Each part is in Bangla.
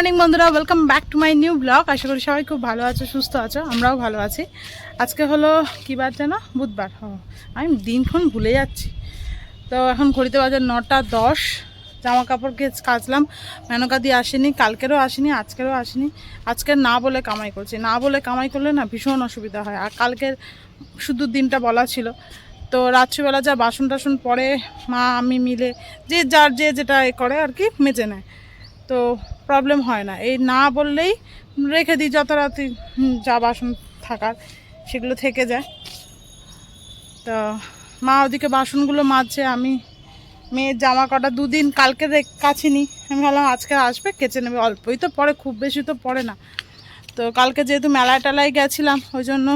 মর্নিং বন্ধুরা welcome back to my new blog আশা করি সবাই খুব ভালো আছো, সুস্থ আছো, আমরাও ভালো আছি। আজকে হলো কী বার যেন বুধবার, হ। আমি দিনক্ষণ ভুলে যাচ্ছি। তো এখন ঘড়িতে বাজে নটা দশ। জামা কাপড় কে কাচলাম মেনকা দিয়ে আসেনি, কালকেরও আসেনি, আজকেরও আসেনি। আজকে না বলে কামাই করছি। না বলে কামাই করলে না ভীষণ অসুবিধা হয়। আর কালকের শুধু দিনটা বলা ছিল। তো রাত্রিবেলা যা বাসন টাসন পরে মা, আমি মিলে যে যার যে যেটা এ করে আর কি, মেজে নেয়। তো প্রবলেম হয় না। এই না বললেই রেখে দিই যত রাতি যা বাসন থাকার, সেগুলো থেকে যায়। তো মা ওদিকে বাসনগুলো মাজছে, আমি মেয়ের জামা কটা দুদিন কালকে কাচিনি আমি ভাবলাম আজকে আসবে, কেচে নেবে। অল্পই তো পরে খুব বেশি তো পড়ে না। তো কালকে যেহেতু মেলায় টেলায় গেছিলাম, ওই জন্য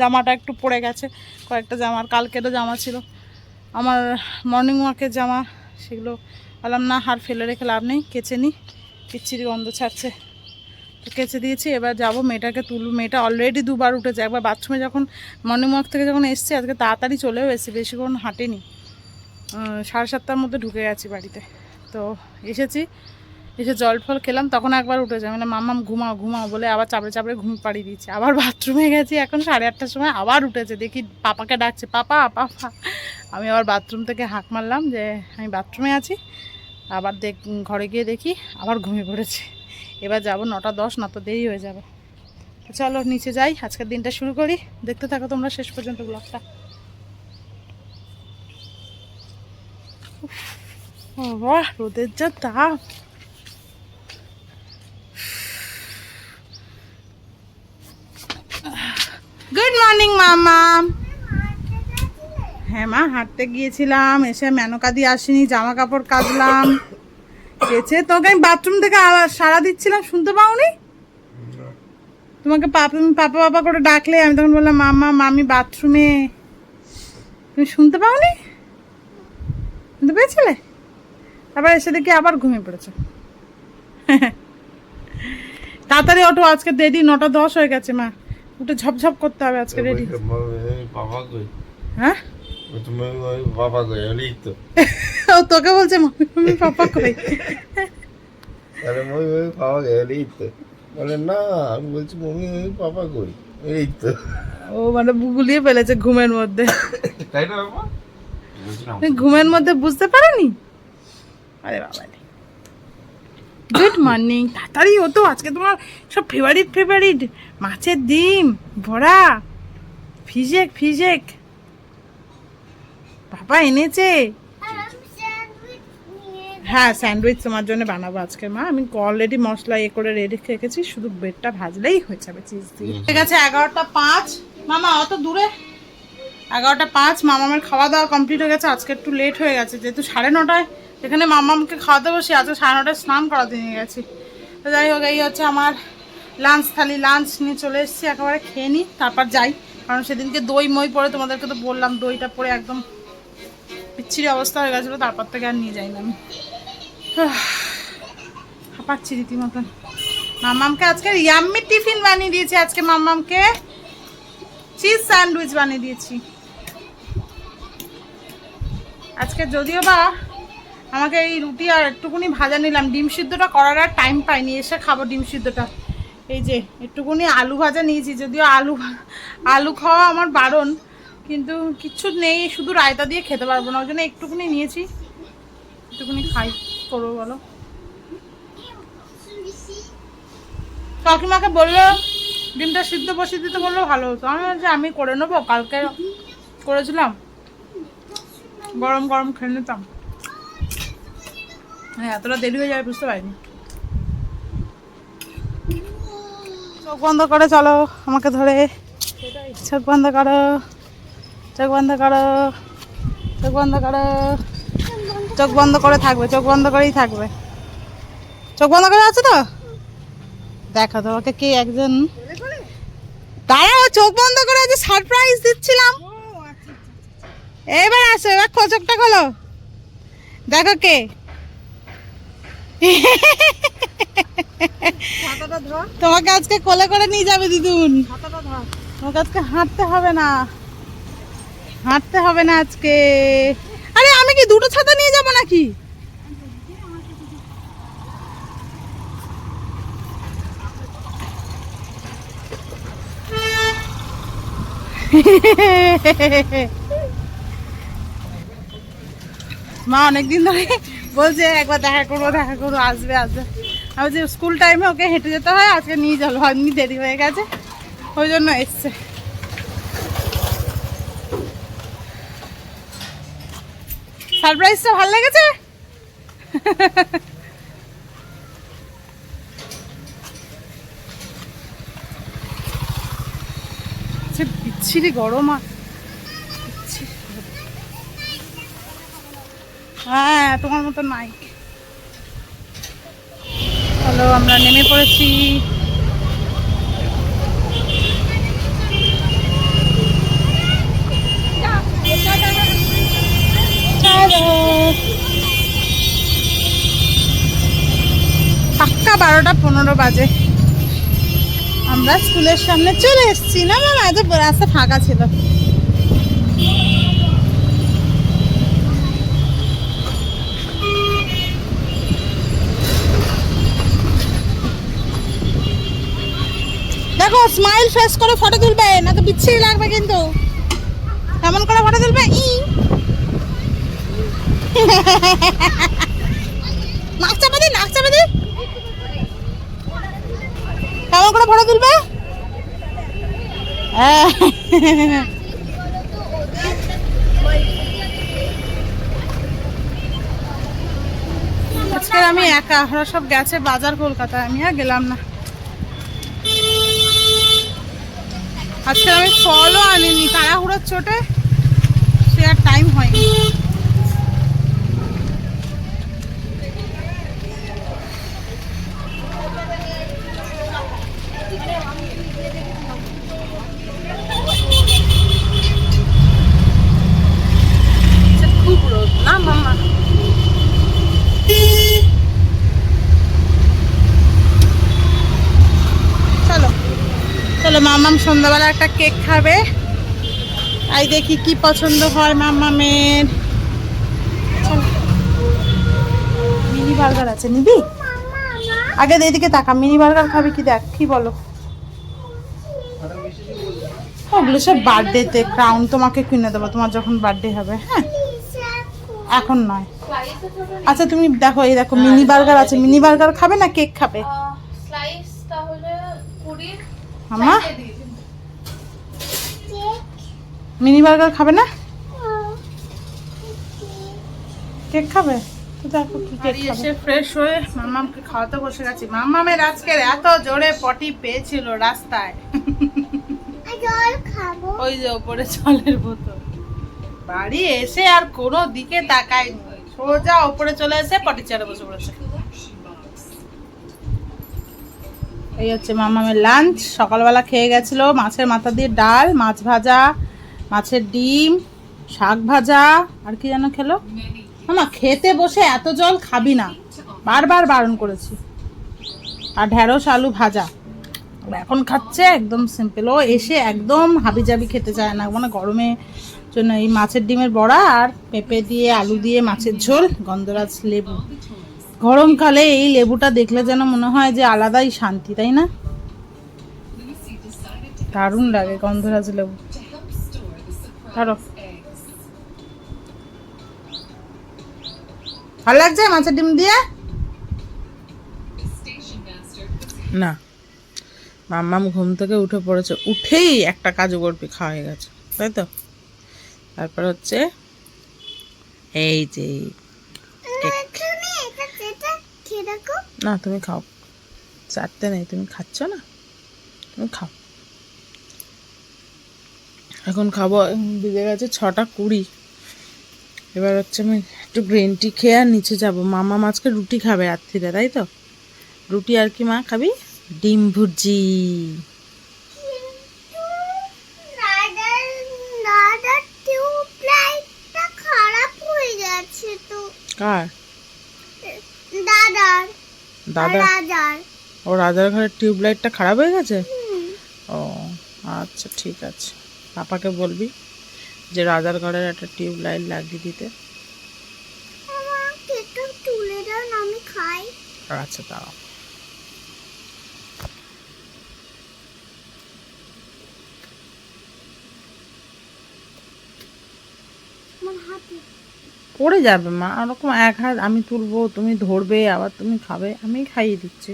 জামাটা একটু পড়ে গেছে। কয়েকটা জামার, কালকেরও জামা ছিল। আমার মর্নিং ওয়াকের জামা, সেগুলো বললাম না হার ফেলে রেখে লাভ নেই, কেচে নিই পিচ্ছিরি গন্ধ ছাড়ছে। তো কেচে দিয়েছি, এবার যাব মেয়েটাকে তুলব মেয়েটা অলরেডি দুবার উঠেছে। একবার বাথরুমে যখন মর্নিং ওয়াক থেকে যখন এসছি, আজকে তাড়াতাড়ি চলেও এসেছি বেশিক্ষণ হাঁটেনি। সাড়ে সাতটার মধ্যে ঢুকে গেছি বাড়িতে। তো এসেছি, এসে জল ফল খেলাম, তখন একবার উঠেছে। মানে মাম্মাম, ঘুমাও ঘুমাও, বলে আবার চাপড়ে চাপড়ে ঘুম পাড়িয়ে দিয়েছে। আবার বাথরুমে গেছি, এখন সাড়ে আটটার সময় আবার উঠেছে। দেখি পাপাকে ডাকছে, পাপা পাপা। আমি আবার বাথরুম থেকে হাঁক মারলাম যে, আমি বাথরুমে আছি। আবার দেখ ঘরে গিয়ে দেখি আবার ঘুমিয়ে পড়েছে। এবার যাব নটা দশ, না তো দেরি হয়ে যাবে। চলো নিচে যাই, আজকের দিনটা শুরু করি। দেখতে থাকো তোমরা শেষ পর্যন্ত ব্লগটা। রোদের যা তাপ। গুড মর্নিং, মামা। হ্যাঁ মা হাঁটতে গিয়েছিলাম এসে মেনকা দিয়ে আসিনি জামা কাপড় কাচলাম। কেছে তোকে আমি বাথরুম থেকে সারা দিচ্ছিলাম শুনতে পাওনি? তোমাকে পাপা পাপা পাপা করে ডাকলে আমি তখন বললাম মামা মামি বাথরুমে তুমি শুনতে পাওনি? শুনতে পেয়েছিলে? তারপর এসে দেখি আবার ঘুমিয়ে পড়েছো। তাড়াতাড়ি ওঠো আজকে দেরি নটা দশ হয়ে গেছে মা। উঠে ঝপঝপ করতে হবে আজকে রেডি হ্যাঁ? বাবা কই এলি তো ও তোকে বলছে মামি মামি পাপা কই আরে মই ওই বাবা এলি তো বলে না আমি বলছি মমি ওই বাবা কই এই তো ও মানে গুলিয়ে ফেলেছে ঘুমের মধ্যে তাই না বাবা তুমি ঘুমের মধ্যে বুঝতে পারেনি আরে বাবা গুড মর্নিং তাড়াতাড়ি হতো আজকে তোমার সব ফেভারিট ফেভারিট মাছের ডিম ভরা ফিজেক ফিজেক বাবা এনেছে। হ্যাঁ স্যান্ডউইচ তোমার জন্য বানাবো আজকে মা। আমি অলরেডি মশলা এ করে রেডি রেখেছি শুধু ব্রেডটা ভাজলেই হয়ে যাবে চিজ দিয়ে। ঠিক আছে এগারোটা পাঁচ। মামা অত দূরে? এগারোটা পাঁচ মামামের খাওয়া দাওয়া কমপ্লিট হয়ে গেছে। আজকে একটু লেট হয়ে গেছে যেহেতু সাড়ে নটায়। এখানে মামামকে খাওয়াতে বসি আজকে সাড়ে নটায় স্নান করাতে নিয়ে গেছি। তো যাই হোক এই হচ্ছে আমার লাঞ্চ থালি। লাঞ্চ নিয়ে চলে এসেছি একেবারে খেয়ে নিই তারপর যাই। কারণ সেদিনকে দই মই পরে তোমাদেরকে তো বললাম দইটা পরে একদম বিচ্ছিরি অবস্থা হয়ে গেছিল, তারপর থেকে আর নিয়ে যাই না আমি হাঁপাচ্ছি রীতিমতন। মামামকে আজকে ইয়াম্মি টিফিন বানিয়ে দিয়েছি, আজকে মামামকে চিজ স্যান্ডউইচ বানিয়ে দিয়েছি। আজকে যদিও বা আমাকে এই রুটি আর একটুকুনি ভাজা নিলাম, ডিম সিদ্ধটা করার আর টাইম পাইনি, এসে খাব ডিম সিদ্ধটা। এই যে, একটুকুনি আলু ভাজা নিয়েছি, যদিও আলু আলু খাওয়া আমার বারণ কিন্তু কিচ্ছু নেই, শুধু রায়তা দিয়ে খেতে পারব না, ওই জন্য একটুকুনি নিয়েছি। একটুকুনি খাই, করব বলো। কাকিমাকে বলল, ডিমটা সিদ্ধ বসিয়ে দিতে বলল, ভালো হতো। আমি বলছি আমি করে নেব, কালকে করেছিলাম। গরম গরম খেয়ে নিতাম। হ্যাঁ এতটা দেরি হয়ে যাবে বুঝতে পারিনি। চোখ বন্ধ করে, চলো, আমাকে ধরে। চোখ বন্ধ করো। চোখ বন্ধ করো। চোখ বন্ধ করো। চোখ বন্ধ করে থাকবে চোখ বন্ধ করেই থাকবে। চোখ বন্ধ করে আছে তো? দেখো তোমাকে কে একজন দাঁড়াও চোখ বন্ধ করে আছে সারপ্রাইজ দিচ্ছিলাম। এবার আসো এবার চোখটা খোলো। দেখো কে। তোমাকে আজকে কোলে করে নিয়ে যাবে দিদুন। তোমাকে আজকে হাঁটতে হবে না। হাঁটতে হবে না আজকে। আরে, আমি কি দুটো ছাতা নিয়ে যাব নাকি? মা অনেকদিন ধরে বলছে, একবার দেখা করব দেখা করব, আসবে আসবে। আমি যে স্কুল টাইমে ওকে হেঁটে যেতে হয়, আজকে নিয়ে যাব এমনি দেরি হয়ে গেছে। ওই জন্য এসছে। সারপ্রাইজটা ভালো লেগেছে বিচ্ছিরি গরম আর। হ্যাঁ তোমার মতো নাই হ্যালো আমরা নেমে পড়েছি পাক্কা বারোটা পনেরো বাজে। আমরা স্কুলের সামনে চলে এসেছি না মামা এত রাস্তা ফাঁকা ছিল। দেখো স্মাইল ফেস করে ফটো তুলবে, না তো বিচ্ছিরি লাগবে কিন্তু। কেমন করে ফটো তুলবে? ই। নাক চাপা দি, নাক চাপা দি। কেমন করে ফটো তুলবে? হ্যাঁ। আজকে আমি একা, ওরা সব গেছে বাজার কলকাতায়, আমি আর গেলাম না। আজকে আমি ফলও আনিনি, তাড়াহুড়োর চোটে, সে আর টাইম হয়নি খুব রোদ না মামা চলো চলো মামাম সন্ধ্যাবেলা একটা কেক খাবে। তাই দেখি কি পছন্দ হয় মামামের মিনি বার্গার আছে নিবি? আগে এদিকে তাকা মিনি বার্গার খাবে কি দেখ কি বলো? ওগুলো সব বার্থডেতে ক্রাউন তোমাকে কিনে দেবো তোমার যখন বার্থডে হবে হ্যাঁ? এখন নয়। আচ্ছা তুমি দেখো এই দেখো মিনি বার্গার আছে মিনি বার্গার খাবে না কেক খাবে? মামা মিনি বার্গার খাবে না? কেক খাবে? তো দেখো এসে ফ্রেশ হয়ে মামামকে খাওয়াতে বসে গেছি। মামামের আজকের এত জোরে পটি পেয়েছিল রাস্তায়। জল ওই যে ওপরে জলের বোতল। বাড়ি এসে আর কোনো দিকে তাকায়নি। সোজা ওপরে চলে এসে পটি বসে পড়েছে। এই হচ্ছে মামামের লাঞ্চ সকালবেলা খেয়ে গেছিল মাছের মাথা দিয়ে ডাল মাছ ভাজা মাছের ডিম, শাক ভাজা, আর কি যেন খেলো? মামা, খেতে বসে এত জল খাবি না। বারবার বারণ করেছি। আর ঢেঁড়স, আলু ভাজা। এখন খাচ্ছে একদম সিম্পল ও এসে একদম হাবিজাবি খেতে চায় না। মানে গরমে জন্য এই মাছের ডিমের বড়া আর পেঁপে দিয়ে, আলু দিয়ে মাছের ঝোল, গন্ধরাজ লেবু। গরমকালে এই লেবুটা দেখলে যেন মনে হয় যে আলাদাই শান্তি, তাই না? দারুণ লাগে গন্ধরাজ লেবু। ধরো। ভালো লাগছে মাছের ডিম দিয়ে? না। মাম্মাম ঘুম থেকে উঠে পড়েছে উঠেই একটা কাজু বরফি খাওয়া হয়ে গেছে তাই তো? তারপর হচ্ছে এই যে না তুমি খাও। চারটে নেই তুমি খাচ্ছ না? তুমি খাও। এখন খাব বেজে গেছে ছটা কুড়ি। এবার হচ্ছে আমি একটু গ্রিন টি খেয়ে আর নিচে যাব। মামা মাছকে রুটি খাবে রাত্রিরে তাই তো? রুটি আর কি মা খাবি? ডিম ভুজি কার? দাদার। দাদা ও রাজার ঘরের টিউবলাইটটা খারাপ হয়ে গেছে? ও আচ্ছা ঠিক আছে। পাপাকে বলবি যে রাজার ঘরের একটা টিউব লাইট লাগিয়ে দিতে। তুলে আচ্ছা দাও পড়ে যাবে মা ওরকম এক হাত আমি তুলবো তুমি ধরবে আবার তুমি খাবে আমি খাইয়ে দিচ্ছি।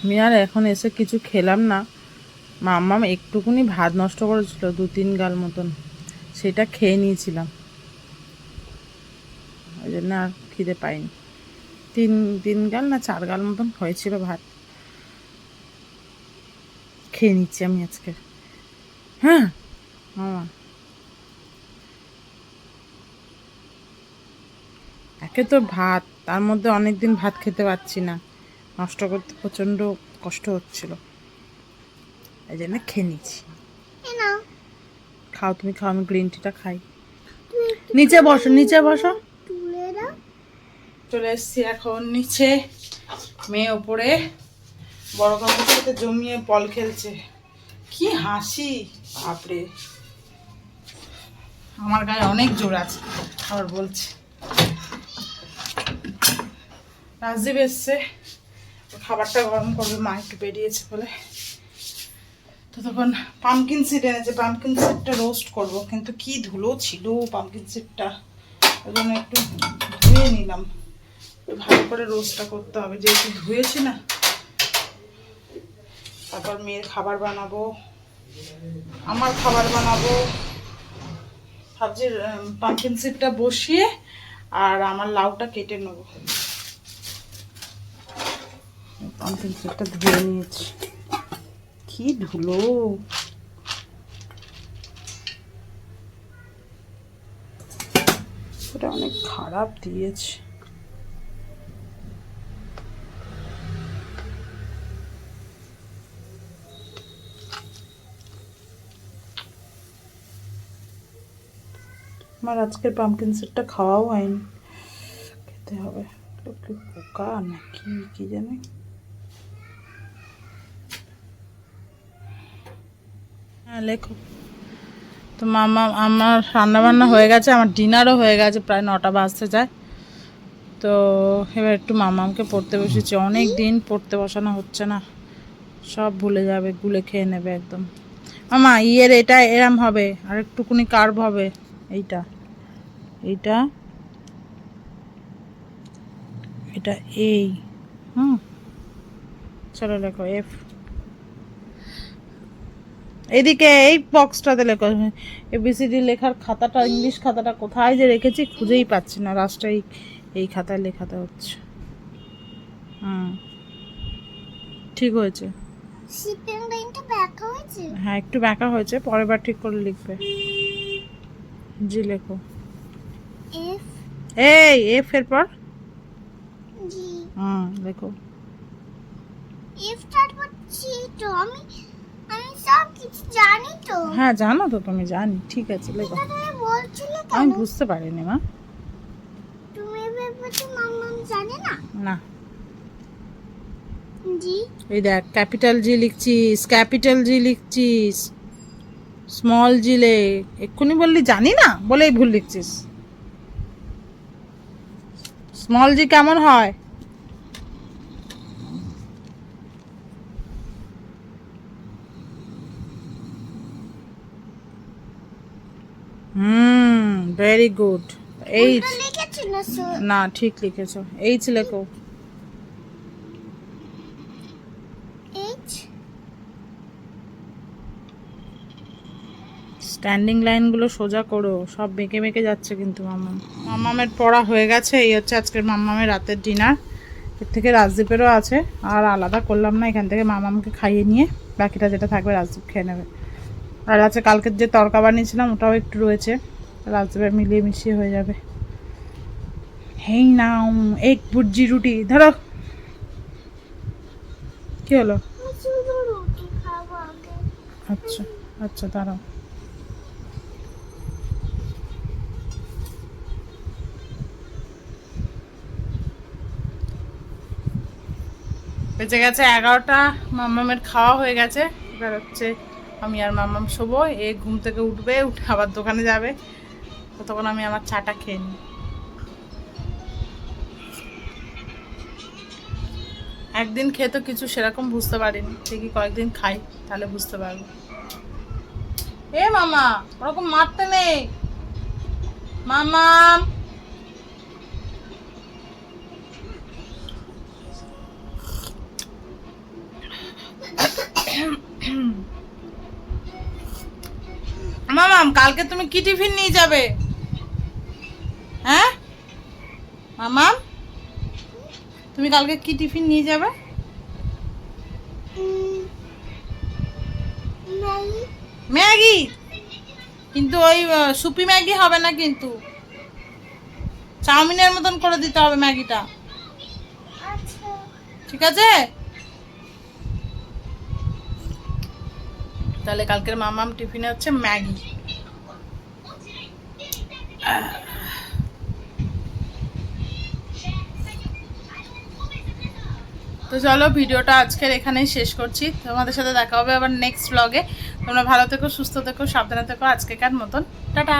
আমি আর এখন এসে কিছু খেলাম না। মাম্মাম একটুকুনি ভাত নষ্ট করেছিল, দু তিন গাল মতন। সেটা খেয়ে নিয়েছিলাম। ওই জন্য আর খিদে পাইনি। তিন তিন গাল না চার গাল মতন হয়েছিল ভাত। খেয়ে নিচ্ছি আমি আজকে হ্যাঁ মামা একে তো ভাত, তার মধ্যে অনেক দিন ভাত খেতে পারছি না। নষ্ট করতে প্রচণ্ড কষ্ট হচ্ছিল। এই জন্য খেয়ে নিচ্ছি। খাও তুমি খাও আমি গ্রিন টিটা খাই। নিচে বসো নিচে বসো। চলে এসছি এখন নিচে। মেয়ে ওপরে। বড় কাকুর সাথে জমিয়ে বল খেলছে। কি হাসি! বাপরে। আমার গায়ে অনেক জোর আছে আবার বলছে। রাজদীপ এসছে। খাবারটা গরম করবে, মা একটু বেরিয়েছে বলে। তো তখন পামকিন সিড এনেছে পামকিন সিডটা রোস্ট করব। কিন্তু কি ধুলো ছিল পামকিন সিডটা ওই জন্য একটু ধুয়ে নিলাম। ভালো করে রোস্টটা করতে হবে, যেহেতু ধুয়েছি না। তারপর মেয়ের খাবার বানাবো। আমার খাবার বানাবো। ভাবছি পাম্পকিন সিডটা বসিয়ে আর আমার লাউটা কেটে নেব। পাম্পকিন সিডটা ধুয়ে নিয়েছি কি ধুলো ওটা অনেক খারাপ দিয়েছে আমার আজকের পাম্পকিন সিডটা খাওয়াও হয়নি। খেতে হবে। পোকা নাকি কি জানি? লেখো তো মামা, আমার রান্না বান্না হয়ে গেছে, আমার ডিনারও হয়ে গেছে, প্রায় নটা বাজতে যায়। তো এবার একটু মামামকে পড়তে বসেছি। অনেক দিন পড়তে বসানো হচ্ছে না। সব ভুলে যাবে, গুলে খেয়ে নেবে একদম। মামা, ইয়ের এটা এরম হবে, আর একটুকুনি কার্ভ হবে, এইটা। এইটা, এটা এই, হুম? চলো লেখো এফ এদিকে এই বক্সটাতে লেখো এবিসিডি লেখার খাতাটা ইংলিশ খাতাটা কোথায় যে রেখেছি খুঁজেই পাচ্ছি না। লাস্টে এই খাতায় লেখাতে হচ্ছে। হুম। ঠিক হয়েছে। হ্যাঁ একটু ব্যাকা হয়েছে পরের বার ঠিক করে লিখবে। জি লেখো। এই এফ এর পর? জি। হুম লেখো। এফ তারপর জি তো আমি সব কিছু জানি তো। হ্যাঁ জানো তো তুমি জানি। ঠিক আছে লেখো আমি বুঝতে পারিনি মা। তুমি ভেবেছো মাম্মা জানে না? না। জি। এই দেখ ক্যাপিটাল জি লিখছিস ক্যাপিটাল জি লিখছিস স্মল জি লে এক্ষুনি বললি জানি না বলেই ভুল লিখছিস। স্মল জি কেমন হয় হুম ভেরি গুড এইচ না ঠিক লিখেছো। এইচ লেখো। স্ট্যান্ডিং লাইনগুলো সোজা করো। সব বেঁকে বেঁকে যাচ্ছে কিন্তু মাম্মাম। মাম্মামের পড়া হয়ে গেছে। এই হচ্ছে আজকের মাম্মামের রাতের ডিনার এর থেকে রাজদীপেরও আছে। আর আলাদা করলাম না এখান থেকে মামামকে খাইয়ে নিয়ে। বাকিটা যেটা থাকবে রাজদীপ খেয়ে নেবে। আর আছে কালকের যে তরকা বানিয়েছিলাম ওটাও একটু রয়েছে। রাজদীপের মিলিয়ে মিশিয়ে হয়ে যাবে। হেই নাও, এক বুর্জি রুটি, ধরো। কি হলো? আচ্ছা আচ্ছা দাঁড়াও। বেঁচে গেছে এগারোটা, মাম্মামের খাওয়া হয়ে গেছে। এবার হচ্ছে আমি আর মাম্মাম শোবো, এ ঘুম থেকে উঠবে, উঠে আবার দোকানে যাবে। ততক্ষণ আমি আমার চাটা খেয়ে নিই। একদিন খেয়ে তো কিছু সেরকম বুঝতে পারিনি। দেখি কয়েকদিন খাই, তাহলে বুঝতে পারব। এ মামা, ওরকম মারতে নেই। মামা। মামাম, কালকে তুমি কি টিফিন নিয়ে যাবে? হ্যাঁ? মামাম তুমি কালকে কি টিফিন নিয়ে যাবে? ম্যাগি! কিন্তু ওই সুপি ম্যাগি হবে না কিন্তু। চাউমিনের মতন করে দিতে হবে ম্যাগিটা। ঠিক আছে? তাহলে কালকের মামাম টিফিনে হচ্ছে ম্যাগি। তো চলো ভিডিওটা আজকের এখানেই শেষ করছি। তোমাদের সাথে দেখা হবে আবার নেক্সট ব্লগে তোমরা ভালো থেকো, সুস্থ থেকো, সাবধানে থেকো। আজকেকার মতন। টাটা!